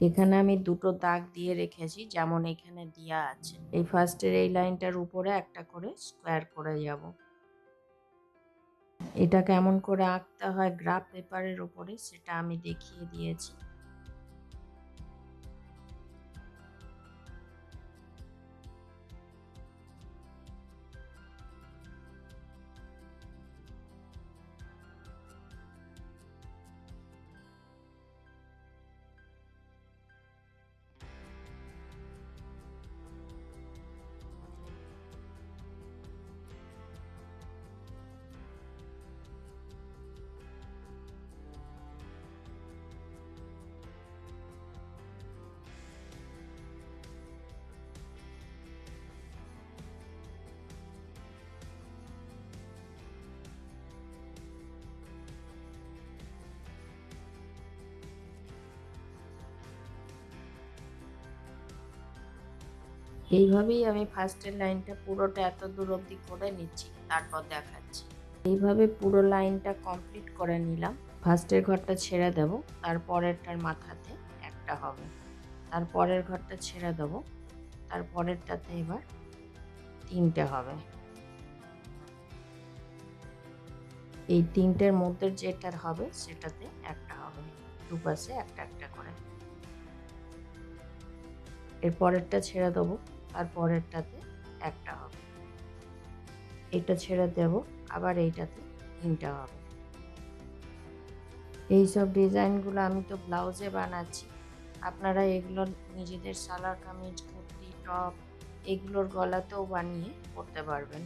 এখানে আমি দুটো দাগ দিয়ে রেখেছি, যেমন এখানে দিয়া আছে। এই ফার্স্টের এই লাইনটার উপরে একটা করে স্কোয়ার করে যাব। এটা কেমন করে আঁকতে হয় গ্রাফ পেপারের উপরে, সেটা আমি দেখিয়ে দিয়েছি। এইভাবেই আমি ফার্স্টের লাইনটা পুরোটা এত দূর অবধি করে নিচ্ছি, তারপর দেখাচ্ছি। এইভাবে পুরো লাইনটা কমপ্লিট করে নিলাম। ফার্স্টের ঘরটা ছেড়ে দেব তারপরেরটার মাথাতে একটা হবে। তারপরের ঘরটা ছেড়ে দেব তারপরেরটাতে এবার তিনটে হবে। এই তিনটের মধ্যে যেটার হবে, সেটাতে একটা হবে। দুপাশে একটা একটা করে। এর পরেরটা ছেড়ে দেবো। আর পরেরটাতে একটা হবে। এটা ছেড়ে দেব, আবার এইটাতে তিনটা হবে। এই সব ডিজাইনগুলো আমি তো ব্লাউজে বানাচ্ছি। আপনারা এগুলো নিজেদের সালার কামিজ, কুর্তি, টপ এগুলোর গলাতেও বানিয়ে করতে পারবেন।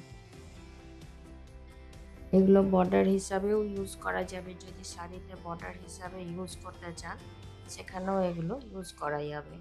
এগুলো বর্ডার হিসাবেও ইউজ করা যাবে। যদি শাড়িতে বর্ডার হিসাবে ইউজ করতে চান, সেখানেও এগুলো ইউজ করা যাবে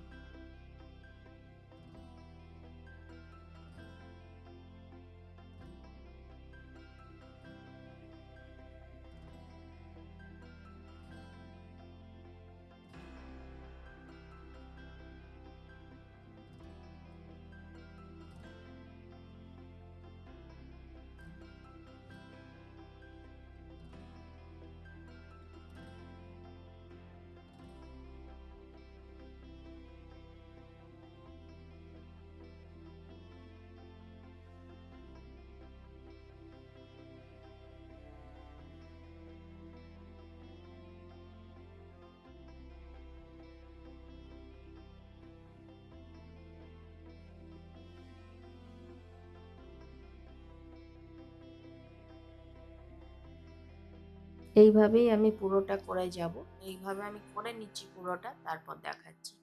এইভাবেই আমি পুরোটা করে যাব। এইভাবে আমি করে নিচ্ছি পুরোটা তারপর দেখাচ্ছি।